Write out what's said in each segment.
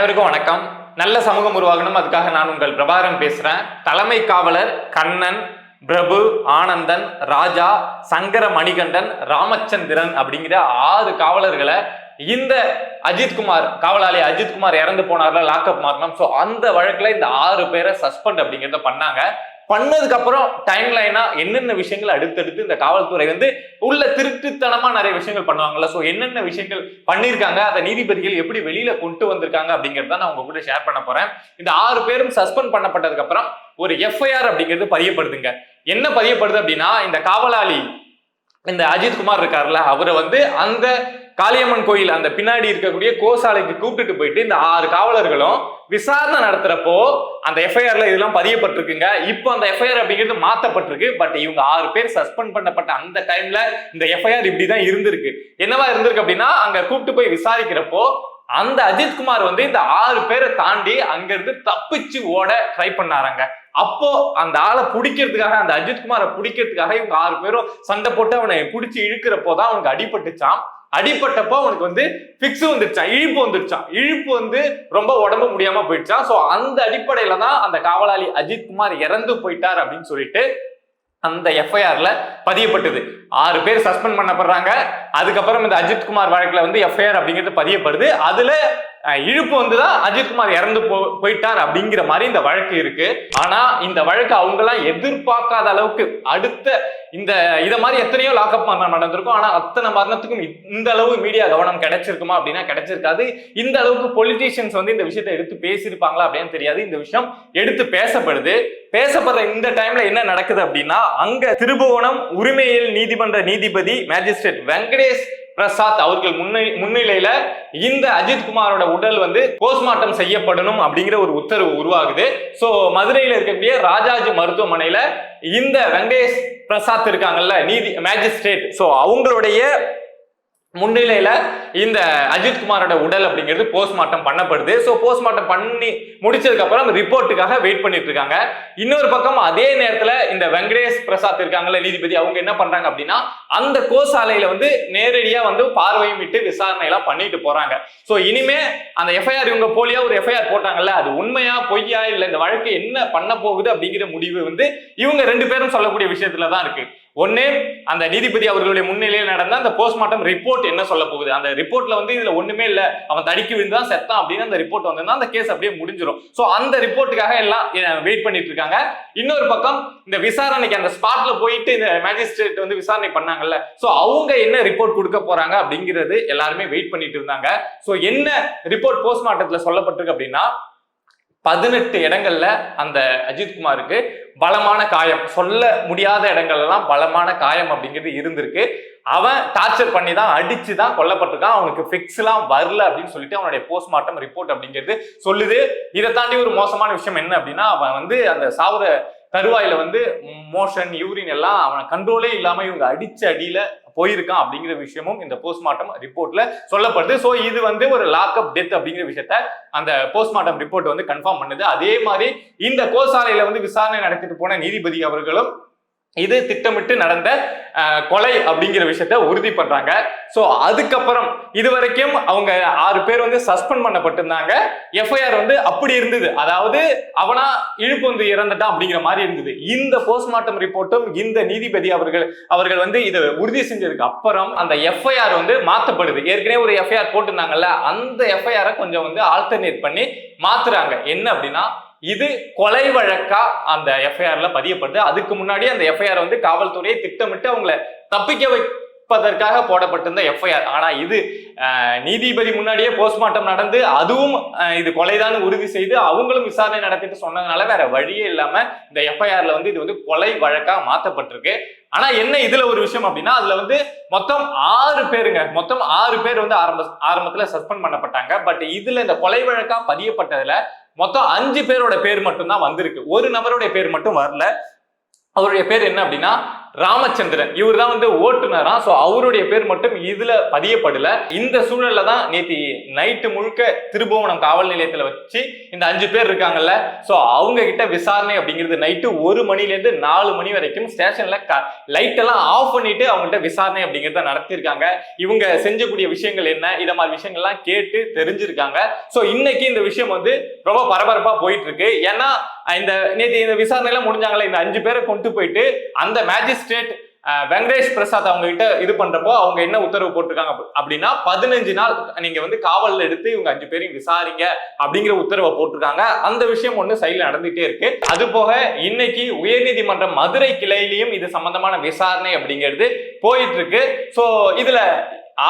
அனைவருக்கும் வணக்கம். நல்ல சமூகம் உருவாகணும். அதுக்காக நான் உங்கள் பிரபாகரன் பேசுறேன். தலைமை காவலர் கண்ணன் பிரபு ஆனந்தன் ராஜா சங்கர மணிகண்டன் ராமச்சந்திரன் அப்படிங்கிற ஆறு காவலர்களை இந்த அஜித்குமார் காவலாளி அஜித்குமார் இறந்து போனார்ல லாக்அப் மாறணும். ஸோ அந்த வழக்கில் இந்த ஆறு பேரை சஸ்பெண்ட் அப்படிங்கிறத பண்ணாங்க. பண்ணதுக்கு அப்புறம் டைம் லைனா என்னென்ன விஷயங்கள் அடுத்தடுத்து இந்த காவல்துறை வந்து உள்ள திருட்டுத்தனமா நிறைய விஷயங்கள் பண்ணுவாங்கல்ல. ஸோ என்னென்ன விஷயங்கள் பண்ணியிருக்காங்க அதை நீதிபதிகள் எப்படி வெளியில கொண்டு வந்திருக்காங்க அப்படிங்கிறத நான் உங்க கூட ஷேர் பண்ண போறேன். இந்த ஆறு பேரும் சஸ்பெண்ட் பண்ணப்பட்டதுக்கு அப்புறம் ஒரு எஃப்ஐஆர் அப்படிங்கிறது பதியப்படுதுங்க. என்ன பதியப்படுது அப்படின்னா இந்த காவலாளி இந்த அஜித்குமார் இருக்கார்ல அவரை வந்து அந்த காளியம்மன் கோயில் அந்த பின்னாடி இருக்கக்கூடிய கோசாலைக்கு கூப்பிட்டுட்டு போயிட்டு இந்த ஆறு காவலர்களும் விசாரணை நடத்துறப்போ அந்த எஃப்ஐஆர்ல இதெல்லாம் பதியப்பட்டிருக்குங்க. இப்போ அந்த எஃப்ஐஆர் அப்படிங்கிறது மாத்தப்பட்டிருக்கு. பட் இவங்க ஆறு பேர் சஸ்பெண்ட் பண்ணப்பட்ட அந்த டைம்ல இந்த எஃப்ஐஆர் இப்படிதான் இருந்திருக்கு. என்னவா இருந்திருக்கு அப்படின்னா அங்க கூப்பிட்டு போய் விசாரிக்கிறப்போ அந்த அஜித்குமார் வந்து இந்த ஆறு பேரை தாண்டி அங்கிருந்து தப்பிச்சு ஓட ட்ரை பண்ணாராங்க. அப்போ அந்த ஆளை பிடிக்கிறதுக்காக அந்த அஜித்குமாரை பிடிக்கிறதுக்காக இவங்க ஆறு பேரும் சண்டை போட்டு அவனை பிடிச்சி இழுக்கிறப்போ தான் அவனுக்கு அடிபட்டுச்சான் அடிப்பட்டப்போ அவனுக்கு வந்து பிக்ஸ் வந்துருச்சான் இழுப்பு வந்துருச்சான் இழுப்பு வந்து ரொம்ப உடம்பு முடியாம போயிடுச்சான் ஸோ அந்த அடிப்படையில தான் அந்த காவலாளி அஜித்குமார் இறந்து போயிட்டார் அப்படின்னு சொல்லிட்டு அந்த எஃப்ஐஆர்ல பதியப்பட்டது. ஆறு பேர் சஸ்பெண்ட் பண்ணப்படுறாங்க. அதுக்கப்புறம் இந்த அஜித்குமார் வழக்குல வந்து எஃப்ஐஆர் அப்படிங்கிறது பதியப்படுது. அதுல இழுப்பு வந்துதான் அஜித்குமார் இறந்து போ போயிட்டார் அப்படிங்கிற மாதிரி இந்த வழக்கு இருக்கு. ஆனா இந்த வழக்கு அவங்கெல்லாம் எதிர்பார்க்காத அளவுக்கு அடுத்த இந்த இதை மாதிரி எத்தனையோ லாக்அப் மரணம் நடந்திருக்கும். ஆனா அத்தனை மரணத்துக்கும் இந்த அளவு மீடியா கவனம் கிடைச்சிருக்குமா அப்படின்னா கிடைச்சிருக்காது. இந்த அளவுக்கு பொலிட்டீஷியன்ஸ் வந்து இந்த விஷயத்தை எடுத்து பேசியிருப்பாங்களா அப்படின்னு தெரியாது. இந்த விஷயம் எடுத்து பேசப்படுது. பேசப்படுற இந்த டைம்ல என்ன நடக்குது அப்படின்னா அங்க திருபுவனம் உரிமையில் நீதிமன்ற நீதிபதி மேஜிஸ்ட்ரேட் வெங்கடேஷ் பிரசாத் அவர்கள் முன்னை முன்னிலையில இந்த அஜித்குமாரோட உடல் வந்து போஸ்ட்மார்ட்டம் செய்யப்படணும் அப்படிங்கிற ஒரு உத்தரவு உருவாகுது. சோ மதுரையில இருக்கக்கூடிய ராஜாஜி மருத்துவமனையில இந்த வெங்கடேஷ் பிரசாத் இருக்காங்கல்ல நீதி மேஜிஸ்ட்ரேட் சோ அவங்களுடைய முன்னிலையில இந்த அஜித்குமாரோட உடல் அப்படிங்கிறது போஸ்ட்மார்ட்டம் பண்ணப்படுது. ஸோ போஸ்ட்மார்ட்டம் பண்ணி முடிச்சதுக்கு அப்புறம் ரிப்போர்ட்டுக்காக வெயிட் பண்ணிட்டு இருக்காங்க. இன்னொரு பக்கம் அதே நேரத்துல இந்த வெங்கடேஷ் பிரசாத் இருக்காங்கல்ல நீதிபதி அவங்க என்ன பண்றாங்க அப்படின்னா அந்த கோசாலையில வந்து நேரடியா வந்து பார்வையும் விட்டு விசாரணை எல்லாம் பண்ணிட்டு போறாங்க. ஸோ இனிமே அந்த எஃப்ஐஆர் இவங்க போலியா ஒரு எஃப்ஐஆர் போட்டாங்கல்ல அது உண்மையா பொய்யா இல்ல இந்த வழக்கு என்ன பண்ண போகுது அப்படிங்கிற முடிவு வந்து இவங்க ரெண்டு பேரும் சொல்லக்கூடிய விஷயத்துல தான் இருக்கு. ஒன்னே அந்த நீதிபதி அவர்களுடைய முன்னிலையில் நடந்த அந்த போஸ்ட்மார்ட்டம் ரிப்போர்ட் என்ன சொல்ல போகுது? அந்த ரிப்போர்ட்ல வந்து இதுல ஒண்ணுமே இல்ல. அவன் தடுக்கி விழுந்தான் செத்தான் அப்படின்னு அந்த ரிப்போர்ட் வந்திருந்தா அந்த கேஸ் அப்படியே முடிஞ்சிடும் சோ அந்த ரிப்போர்ட்டுக்காக எல்லாம் வெயிட் பண்ணிட்டு இருக்காங்க. இன்னொரு பக்கம் இந்த விசாரணைக்கு அந்த ஸ்பாட்ல போயிட்டு இந்த மேஜிஸ்ட்ரேட் வந்து விசாரணை பண்ணாங்கல்ல. சோ அவங்க என்ன ரிப்போர்ட் கொடுக்க போறாங்க அப்படிங்கிறது எல்லாருமே வெயிட் பண்ணிட்டு இருந்தாங்க. சோ என்ன ரிப்போர்ட் போஸ்ட்மார்ட்டத்துல சொல்லப்பட்டிருக்கு அப்படின்னா பதினெட்டு இடங்கள்ல அந்த அஜித்குமாருக்கு பலமான காயம். சொல்ல முடியாத இடங்கள்லாம் பலமான காயம் அப்படிங்கிறது இருந்திருக்கு. அவன் டார்ச்சர் பண்ணி தான் அடிச்சு தான் கொல்லப்பட்டிருக்கான். அவனுக்கு ஃபிக்ஸ் எல்லாம் வரல அப்படின்னு சொல்லிட்டு அவனுடைய போஸ்ட்மார்ட்டம் ரிப்போர்ட் அப்படிங்கிறது சொல்லுது. இதை தாண்டி ஒரு மோசமான விஷயம் என்ன அப்படின்னா அவன் வந்து அந்த சாவுற தருவாயில வந்து மோஷன் யூரின் எல்லாம் அவனை கண்ட்ரோலே இல்லாம இவங்க அடிச்ச அடியில போயிருக்கான் அப்படிங்கிற விஷயமும் இந்த போஸ்ட்மார்ட்டம் ரிப்போர்ட்ல சொல்லப்படுது. ஸோ இது வந்து ஒரு லாக்அப் டெத் அப்படிங்கிற விஷயத்த அந்த போஸ்ட்மார்ட்டம் ரிப்போர்ட் வந்து கன்ஃபார்ம் பண்ணுது. அதே மாதிரி இந்த கோசாலையில வந்து விசாரணை நடத்திட்டு போன நீதிபதி அவர்களும் இது திட்டமிட்டு நடந்த கொலை அப்படிங்கிற விஷயத்த உறுதி பண்றாங்க ஸோ அதுக்கப்புறம் இது வரைக்கும் அவங்க ஆறு பேர் வந்து சஸ்பெண்ட் பண்ணப்பட்டிருந்தாங்க. எஃப்ஐஆர் வந்து அப்படி இருந்தது. அதாவது அவனா இழுப்பு வந்து இறந்துட்டான் அப்படிங்கிற மாதிரி இருந்தது. இந்த போஸ்ட்மார்ட்டம் ரிப்போர்ட்டும் இந்த நீதிபதி அவர்கள் அவர்கள் வந்து இதை உறுதி செஞ்சதுக்கு அப்புறம் அந்த எஃப்ஐஆர் வந்து மாற்றப்படுது ஏற்கனவே ஒரு எஃப்ஐஆர் போட்டிருந்தாங்கல்ல அந்த எஃப்ஐஆரை கொஞ்சம் வந்து ஆல்டர்னேட் பண்ணி மாத்துறாங்க. என்ன அப்படின்னா இது கொலை வழக்கா? அந்த எஃப்ஐஆர்ல பதியப்படுது. அதுக்கு முன்னாடி அந்த எஃப்ஐஆர் வந்து காவல்துறையை திட்டமிட்டு அவங்கள தப்பிக்க வைப்பதற்காக போடப்பட்டிருந்த எஃப்ஐஆர் ஆனா இது நீதிபதி முன்னாடியே போஸ்ட்மார்ட்டம் நடந்து அதுவும் இது கொலைதான் உறுதி செய்து அவங்களும் விசாரணை நடத்திட்டு சொன்னதுனால வேற வழியே இல்லாம இந்த எஃப்ஐஆர்ல வந்து இது வந்து கொலை வழக்கா மாத்தப்பட்டிருக்கு. ஆனா என்ன இதுல ஒரு விஷயம் அப்படின்னா அதுல வந்து மொத்தம் ஆறு பேருங்க. மொத்தம் ஆறு பேர் வந்து ஆரம்ப ஆரம்பத்துல சஸ்பெண்ட் பண்ணப்பட்டாங்க. பட் இதுல இந்த கொலை வழக்கா பதியப்பட்டதுல மொத்தம் அஞ்சு பேரோட பேர் மட்டும் தான் வந்திருக்கு. ஒரு நபருடைய பேர் மட்டும் வரல. அவருடைய பேர் என்ன அப்படின்னா ராமச்சந்திரன். இவர் தான் வந்து ஓட்டுநரா. ஸோ அவருடைய பேர் மட்டும் இதுல பதியப்படல. இந்த சூழல்ல தான் நேத்தி நைட்டு முழுக்க திருபுவனம் காவல் நிலையத்துல வச்சு இந்த அஞ்சு பேர் இருக்காங்கல்ல. ஸோ அவங்க கிட்ட விசாரணை அப்படிங்கிறது நைட்டு ஒரு மணிலேருந்து நாலு மணி வரைக்கும் ஸ்டேஷன்ல லைட் எல்லாம் ஆஃப் பண்ணிட்டு அவங்ககிட்ட விசாரணை அப்படிங்கிறத நடத்தியிருக்காங்க. இவங்க செஞ்சக்கூடிய விஷயங்கள் என்ன? இதை மாதிரி விஷயங்கள்லாம் கேட்டு தெரிஞ்சிருக்காங்க. ஸோ இன்னைக்கு இந்த விஷயம் வந்து ரொம்ப பரபரப்பா போயிட்டு இருக்கு. ஏன்னா இந்த நேற்று இந்த விசாரணை எல்லாம் முடிஞ்சாங்களே. இந்த அஞ்சு பேரை கொண்டு போயிட்டு அந்த மேஜிஸ்ட்ரேட் வெங்கடேஷ் பிரசாத் அவங்க கிட்ட இது பண்றப்போ அவங்க என்ன உத்தரவு போட்டிருக்காங்க அப்படின்னா பதினஞ்சு நாள் நீங்க வந்து காவலில் எடுத்து இவங்க அஞ்சு பேரையும் விசாரிங்க அப்படிங்கிற உத்தரவை போட்டிருக்காங்க. அந்த விஷயம் ஒண்ணு சைட்ல நடந்துட்டே இருக்கு. அது போக இன்னைக்கு உயர்நீதிமன்றம் மதுரை கிளையிலையும் இது சம்பந்தமான விசாரணை அப்படிங்கிறது போயிட்டு இருக்கு சோ இதுல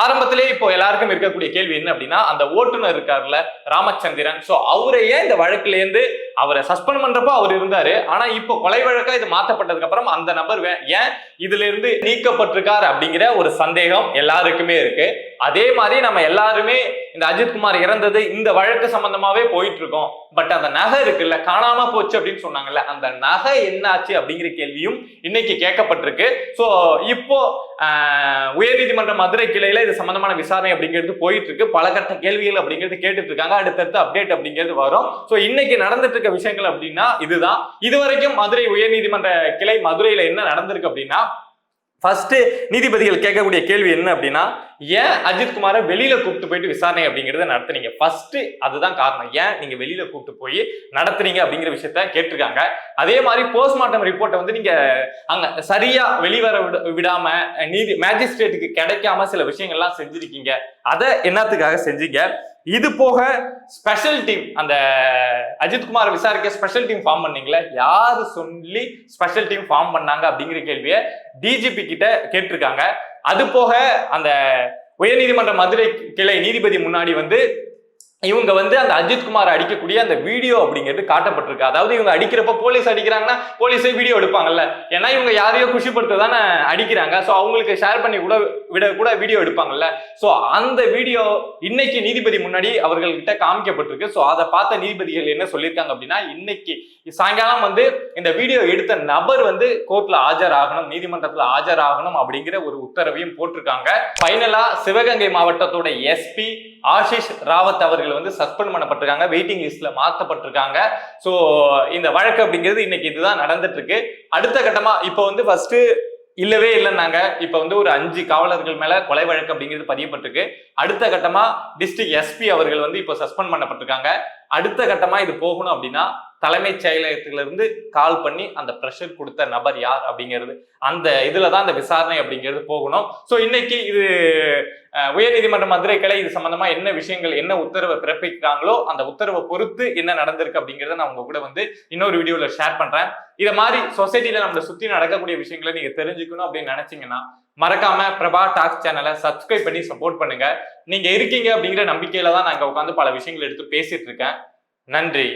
ஆரம்பத்திலே இப்போ எல்லாருக்கும் இருக்கக்கூடிய கேள்வி என்ன அப்படின்னா அந்த ஓட்டுநர் இருக்காருல்ல ராமச்சந்திரன். சோ அவரையே இந்த வழக்குல இருந்து அவரை சஸ்பெண்ட் பண்றப்போ அவர் இருந்தாரு. ஆனா இப்போ கொலை வழக்கா இது மாத்தப்பட்டதுக்கு அப்புறம் அந்த நபர் ஏன் இதுல இருந்து நீக்கப்பட்டிருக்காரு அப்படிங்கிற ஒரு சந்தேகம் எல்லாருக்குமே இருக்கு. அதே மாதிரி நம்ம எல்லாருமே இந்த அஜித்குமார் இறந்தது இந்த வழக்கு சம்பந்தமாவே போயிட்டு இருக்கோம் பட் அந்த நகை இருக்குல்ல காணாம போச்சு அப்படின்னு சொன்னாங்கல்ல அந்த நகை என்னாச்சு அப்படிங்கிற கேள்வியும் இன்னைக்கு கேட்கப்பட்டிருக்கு. ஸோ இப்போ உயர்நீதிமன்ற மதுரை கிளையில இது சம்பந்தமான விசாரணை அப்படிங்கிறது போயிட்டு இருக்கு பல கட்ட கேள்விகள் அப்படிங்கிறது கேட்டுட்டு இருக்காங்க அடுத்தடுத்து அப்டேட் அப்படிங்கிறது வரும். ஸோ இன்னைக்கு நடந்துட்டு இருக்க விஷயங்கள் அப்படின்னா இதுதான். இதுவரைக்கும் மதுரை உயர்நீதிமன்ற கிளை மதுரையில என்ன நடந்திருக்கு அப்படின்னா ஃபர்ஸ்ட் நீதிபதிகள் கேட்கக்கூடிய கேள்வி என்ன அப்படின்னா ஏன் அஜித் குமாரை வெளியில கூப்பிட்டு போயிட்டு விசாரணை அப்படிங்கறத நடத்துனீங்க? ஃபர்ஸ்ட் அதுதான் காரணம். ஏன் நீங்க வெளியில கூப்பிட்டு போய் நடத்துறீங்க அப்படிங்கிற விஷயத்த கேட்டிருக்காங்க. அதே மாதிரி போஸ்ட்மார்ட்டம் ரிப்போர்ட்டை வந்து நீங்க அங்க சரியா வெளிவர விட- விடாம நீதி மேஜிஸ்ட்ரேட்டுக்கு கிடைக்காம சில விஷயங்கள்லாம் செஞ்சிருக்கீங்க. அதை என்னத்துக்காக செஞ்சீங்க? இது போக ஸ்பெஷல் டீம் அந்த அஜித் குமார் விசாரிக்க ஸ்பெஷல் டீம் ஃபார்ம் பண்ணீங்களே? யாரு சொல்லி ஸ்பெஷல் டீம் ஃபார்ம் பண்ணாங்க அப்படிங்கிற கேள்வியை டிஜிபி கிட்ட கேட்டிருக்காங்க. அது போக அந்த உயர்நீதிமன்ற மதுரை கிளை நீதிபதி முன்னாடி வந்து இவங்க வந்து அந்த அஜித் குமார் அடிக்கக்கூடிய அந்த வீடியோ அப்படிங்கிறது காட்டப்பட்டிருக்கு. அதாவது இவங்க அடிக்கிறப்ப போலீஸ் அடிக்கிறாங்கன்னா போலீஸே வீடியோ எடுப்பாங்கல்ல. ஏன்னா இவங்க யாரையோ குஷிப்படுத்த தானே அடிக்கிறாங்க. ஸோ அவங்களுக்கு ஷேர் பண்ணி கூட விட கூட வீடியோ எடுப்பாங்கல்ல. ஸோ அந்த வீடியோ இன்னைக்கு நீதிபதி முன்னாடி அவர்கள்கிட்ட காமிக்கப்பட்டிருக்கு. ஸோ அதை பார்த்த நீதிபதிகள் என்ன சொல்லியிருக்காங்க அப்படின்னா இன்னைக்கு சாயங்காலம் வந்து இந்த வீடியோ எடுத்த நபர் வந்து கோர்ட்ல ஆஜராகணும் ஆஜர் ஆஜராகணும் அப்படிங்கிற ஒரு உத்தரவையும் போட்டிருக்காங்க. ஃபைனலா சிவகங்கை மாவட்டத்தோட எஸ்பி ஆஷிஷ் ராவத் அவர்கள் வந்து சஸ்பெண்ட் பண்ணப்பட்டிருக்காங்க வெயிட்டிங் லிஸ்ட்ல மாற்றப்பட்டிருக்காங்க ஸோ இந்த வழக்கு அப்படிங்கிறது இன்னைக்கு இதுதான் நடந்துட்டு இருக்கு அடுத்த கட்டமா இப்போ வந்து ஃபர்ஸ்ட் இல்லவே இல்லைன்னாங்க. இப்போ வந்து ஒரு அஞ்சு காவலர்கள் மேல கொலை வழக்கு அப்படிங்கிறது பதியப்பட்டிருக்கு. அடுத்த கட்டமா டிஸ்ட்ரிக்ட் எஸ்பி அவர்கள் வந்து இப்போ சஸ்பெண்ட் பண்ணப்பட்டிருக்காங்க. அடுத்த கட்டமா இது போகணும் அப்படின்னா தலைமைச் செயலகத்திலிருந்து கால் பண்ணி அந்த ப்ரெஷர் கொடுத்த நபர் யார் அப்படிங்கிறது அந்த இதுல தான் அந்த விசாரணை அப்படிங்கிறது போகணும். ஸோ இன்னைக்கு இது உயர்நீதிமன்ற மதுரை கிளை இது சம்பந்தமா என்ன விஷயங்கள் என்ன உத்தரவை பிறப்பிக்கிறாங்களோ அந்த உத்தரவை பொறுத்து என்ன நடந்திருக்கு அப்படிங்கிறத நான் உங்க கூட வந்து இன்னொரு வீடியோல ஷேர் பண்றேன். இதை மாதிரி சொசைட்டில நம்மளை சுத்தி நடக்கக்கூடிய விஷயங்களை நீங்க தெரிஞ்சுக்கணும் அப்படின்னு நினைச்சீங்கன்னா மறக்காம பிரபா டாக்ஸ் சேனலை சப்ஸ்கிரைப் பண்ணி சப்போர்ட் பண்ணுங்க. நீங்க இருக்கீங்க அப்படிங்கிற நம்பிக்கையில தான் நான் இங்க உட்காந்து பல விஷயங்கள் எடுத்து பேசிட்டு இருக்கேன். நன்றி.